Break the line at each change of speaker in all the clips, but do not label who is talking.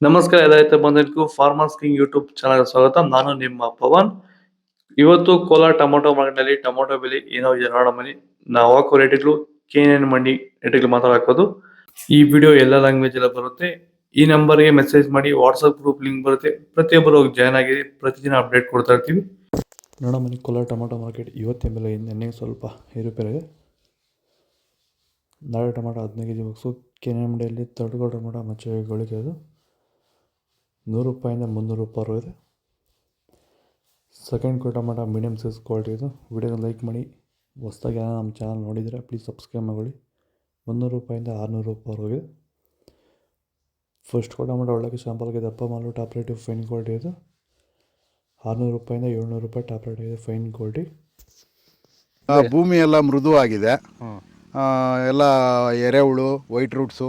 ನಮಸ್ಕಾರ ಎಲ್ಲ ಬಂದಿದ್ದಕ್ಕೂ ಫಾರ್ಮರ್ಸ್ ಕಿಂಗ್ ಯೂಟ್ಯೂಬ್ ಚಾನಲ್ ಸ್ವಾಗತ. ನಾನು ನಿಮ್ಮ ಪವನ್. ಇವತ್ತು ಕೋಲಾರ ಟೊಮೊಟೊ ಮಾರ್ಕೆಟ್ನಲ್ಲಿ ಟೊಮೊಟೊ ಬೆಲೆ ಏನೋ ಇದೆ ನೋಡೋ ಮನಿ ನಾವು ಹಾಕೋ ರೇಟ್ಗಳು ಕೆ ಎನ್ ಮಂಡಿ ರೇಟ್ಗಳು ಮಾತಾಡೋದು ಈ ವಿಡಿಯೋ ಎಲ್ಲ ಲ್ಯಾಂಗ್ವೇಜ್ ಎಲ್ಲ ಬರುತ್ತೆ. ಈ ನಂಬರ್ಗೆ ಮೆಸೇಜ್ ಮಾಡಿ ವಾಟ್ಸಪ್ ಗ್ರೂಪ್ ಲಿಂಕ್ ಬರುತ್ತೆ. ಪ್ರತಿಯೊಬ್ಬರು ಹೋಗಿ ಜಾಯ್ನ್ ಆಗಿ ಪ್ರತಿದಿನ ಅಪ್ಡೇಟ್ ಕೊಡ್ತಾ ಇರ್ತೀವಿ.
ನೋಡೋ ಮನಿ ಕೋಲಾರ ಟೊಮೊಟೊ ಮಾರ್ಕೆಟ್ ಇವತ್ತಿನ ಬೆಲೆ ನೆನ್ನೆ ಸ್ವಲ್ಪ ಏರುಪೇರಿದೆ ನಾಳೆ ಟೊಮೊಟೊ ಹದಿನೈದು ಕೆ ಜಿ ಬಾಕ್ಸು ಕೆನೆ ಮಂಡಿಯಲ್ಲಿ ತರ್ಡ್ಗೋ ಟೊಮೊಟೊ ಮಚ್ಚೆಗಳಿಗೆ ಅದು ನೂರು ರೂಪಾಯಿಂದ ಮುನ್ನೂರು ರೂಪಾಯಿ ಇದೆ ಸೆಕೆಂಡ್ ಕೋ ಮಾಡ ಮೀಡಿಯಮ್ ಸೈಜ್ ಕ್ವಾಲಿಟಿ ಇದು. ವಿಡಿಯೋನ ಲೈಕ್ ಮಾಡಿ. ಹೊಸ್ದಾಗಿ ಏನೋ ನಮ್ಮ ಚಾನಲ್ ನೋಡಿದರೆ ಪ್ಲೀಸ್ ಸಬ್ಸ್ಕ್ರೈಬ್ ಮಾಡಿ ಮುನ್ನೂರು ರೂಪಾಯಿಂದ ಆರುನೂರು ರೂಪಾಯಿ ಇದೆ ಫಸ್ಟ್ ಕೋ ಮಾಡ ಒಳ್ಳೆಗೆ ಶಾಂಪಲ್ಗೆ ದಪ್ಪ ಮಾಲು ಟಾಪ್ ರೇಟು ಫೈನ್ ಕ್ವಾಲಿಟಿ ಇದು. ಆರುನೂರು ರೂಪಾಯಿಂದ ಏಳ್ನೂರು ರೂಪಾಯಿ ಟಾಪ್ ರೇಟ್ ಇದೆ ಫೈನ್ ಕ್ವಾಲಿಟಿ
ಆ, ಭೂಮಿ ಎಲ್ಲ ಮೃದುವಾಗಿದೆ. ಆ, ಎಲ್ಲ ಎರೆಹುಳು ವೈಟ್ ರೂಟ್ಸು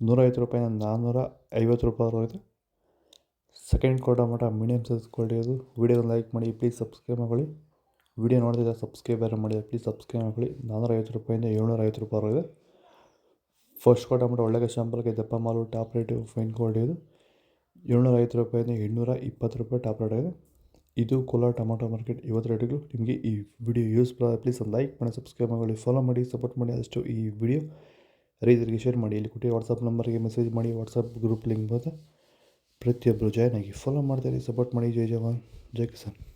ನೂರೈವತ್ತು ರೂಪಾಯಿಂದ ನಾನ್ನೂರ ಐವತ್ತು ರೂಪಾಯಿ ಇದೆ ಸೆಕೆಂಡ್ ಕೋಟ ಮಟ್ಟ ಮೀಡಿಯಮ್ ಸೈಜ್ ಕ್ವಾಲಿಟಿ ಅದು ವಿಡಿಯೋನ ಲೈಕ್ ಮಾಡಿ, ಪ್ಲೀಸ್ ಸಬ್ಸ್ಕ್ರೈಬ್ ಮಾಡಿ ವಿಡಿಯೋ ನೋಡಿದ್ರೆ ಸಬ್ಸ್ಕ್ರೈಬ್ ಮಾಡಿ, ಪ್ಲೀಸ್ ಸಬ್ಸ್ಕ್ರೈಬ್ ಮಾಡಿ ನಾನ್ನೂರ ಐವತ್ತು ರೂಪಾಯಿಂದ ಏಳ್ನೂರ ಐವತ್ತು ರೂಪಾಯಿ ಇದೆ ಫಸ್ಟ್ ಕೋಟ ಮಟ್ಟ ಒಳ್ಳೆಗೆ ಶಾಂಪಲ್ಗೆ ದಪ್ಪ ಮಾಲು ಟಾಪ್ ರೇಟು ಫೈನ್ ಕ್ವಾಲಿಟಿ ಇದು ಏಳ್ನೂರ ಐವತ್ತು ರೂಪಾಯಿಂದ ಎಂಟುನೂರ ಇಪ್ಪತ್ತು ರೂಪಾಯಿ ಟಾಪ್ ರೇಟ್ ಇದೆ ಇದು ಕೋಲಾರ ಟೊಮೊಟೊ ಮಾರ್ಕೆಟ್. ಇವತ್ತು ರೇಟ್ಗಳು ನಿಮಗೆ ಈ ವಿಡಿಯೋ ಯೂಸ್ಫುಲ್ ಪ್ಲೀಸ್ ಲೈಕ್ ಮಾಡಿ, ಸಬ್ಸ್ಕ್ರೈಬ್ ಮಾಡಿ ಫಾಲೋ ಮಾಡಿ, ಸಪೋರ್ಟ್ ಮಾಡಿ. ಅಷ್ಟು ಈ ವಿಡಿಯೋ ರೈತರಿಗೆ ಶೇರ್ ಮಾಡಿ, ಇಲ್ಲಿ ಕೊಟ್ಟು ವಾಟ್ಸಪ್ ನಂಬರ್ಗೆ ಮೆಸೇಜ್ ಮಾಡಿ ವಾಟ್ಸಪ್ ಗ್ರೂಪ್ ಲಿಂಕ್ ಬರುತ್ತೆ. ಪ್ರತಿಯೊಬ್ಬರು ಜಾಯ್ನ್ ಆಗಿ ಫಾಲೋ ಮಾಡ್ತಾರೆ ಸಪೋರ್ಟ್ ಮಾಡಿ. ಜೈ ಜವಾನ್, ಜೈ ಕಿಸಾನ್.